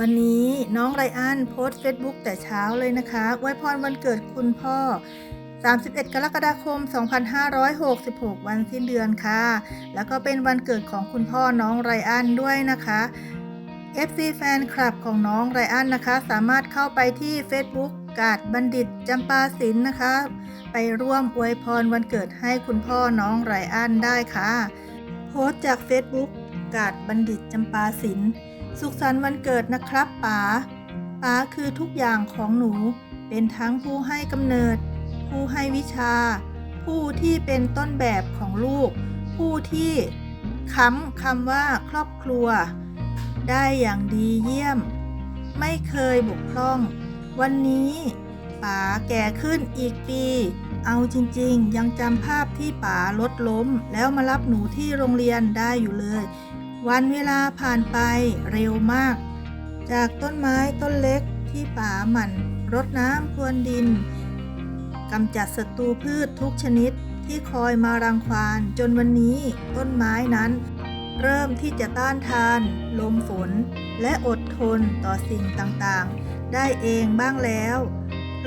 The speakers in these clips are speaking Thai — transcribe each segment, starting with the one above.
วันนี้น้องไรอันโพสต์เฟซบุ๊กแต่เช้าเลยนะคะอวยพรวันเกิดคุณพ่อ 31 กรกฎาคม 2566 วันสิ้นเดือนค่ะ แล้วก็เป็นวันเกิดของคุณพ่อน้องไรอันด้วยนะคะ FC แฟนคลับของน้องไรอันนะคะ สามารถเข้าไปที่ Facebook กาดบัณฑิตจำปาศิลป์นะคะ ไปร่วมอวยพรวันเกิดให้คุณพ่อน้องไรอันได้ค่ะ โพสต์จาก Facebook กาดบัณฑิตจำปาศิลป์ สุขสันต์วันเกิดนะครับป๋าป๋าคือทุกอย่างของหนู เป็นทั้งผู้ให้กำเนิด ผู้ให้วิชา ผู้ที่เป็นต้นแบบของลูก ผู้ที่ค้ำคำว่าครอบครัว ได้อย่างดีเยี่ยม ไม่เคยบกพร่อง วันนี้ป๋าแก่ขึ้นอีกปี เอาจริงๆ ยังจำภาพที่ป๋ารถล้ม แล้วมารับหนูที่โรงเรียนได้อยู่เลย วันเวลาผ่านไปเร็วมาก จากต้นไม้ต้นเล็กที่ป่าหมันรดน้ำพรวนดินกำจัดศัตรูพืชทุกชนิดที่คอยมารังควานจนวันนี้ต้นไม้นั้น เริ่มที่จะต้านทาน ลมฝน และอดทนต่อสิ่งต่างๆ ได้เองบ้างแล้ว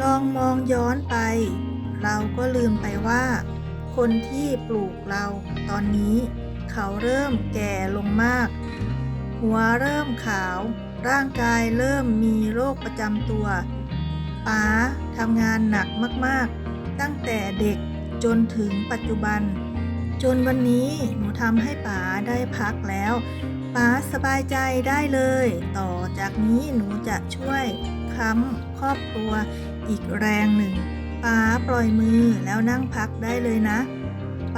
ลองมองย้อนไป เราก็ลืมไปว่า คนที่ปลูกเราตอนนี้ เขาเริ่มแก่ลงมาก หัวเริ่มขาว ร่างกายเริ่มมีโรคประจำตัวป๋าทำงานหนักมากๆ ตั้งแต่เด็กจนถึงปัจจุบัน จนวันนี้หนูทำให้ป๋าได้พักแล้วป๋าสบายใจได้เลย ต่อจากนี้หนูจะช่วยค้ำครอบครัวอีกแรงหนึ่งป๋าปล่อยมือแล้วนั่งพักได้เลยนะ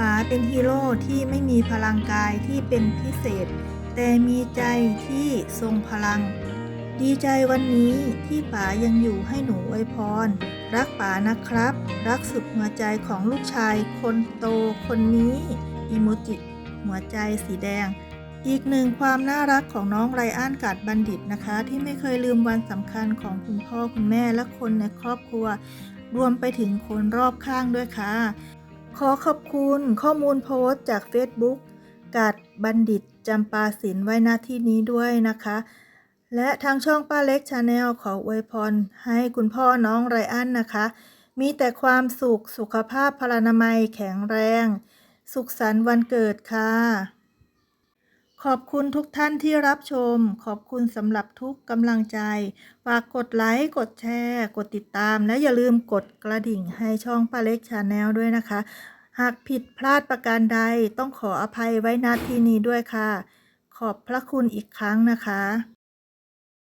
ป๋าเป็นฮีโร่ที่ไม่มีพลังกายที่เป็นพิเศษ แต่มีใจที่ทรงพลัง ดีใจวันนี้ที่ป๋ายังอยู่ให้หนูอวยพร รักป๋านะครับ รักสุดหัวใจของลูกชายคนโตคนนี้อีโมจิหัวใจสีแดง อีกหนึ่งความน่ารักของน้องไรอันกาดบัณฑิตนะคะ ที่ไม่เคยลืมวันสำคัญของคุณพ่อคุณแม่และคนในครอบครัว รวมไปถึงคนรอบข้างด้วยค่ะ ขอขอบคุณข้อมูลโพสต์จาก Facebook กาดบัณฑิตจำปาศิลป์ไว้หน้าที่นี้ด้วยนะคะ และทางช่องป้าเล็กชาแนลขออวยพรให้คุณพ่อน้องไรอันนะคะ มีแต่ความสุขสุขภาพพลานามัยแข็งแรง สุขสันต์วันเกิดค่ะ ขอบคุณทุกท่านที่รับชม ขอบคุณสำหรับทุกกำลังใจ ฝากกดไลค์ กดแชร์ กดติดตาม และอย่าลืมกดกระดิ่งให้ช่องป้าเล็กชาแนลด้วยนะคะ หากผิดพลาดประการใดต้องขออภัยไว้ณที่นี้ด้วยค่ะ ขอบพระคุณอีกครั้งนะคะ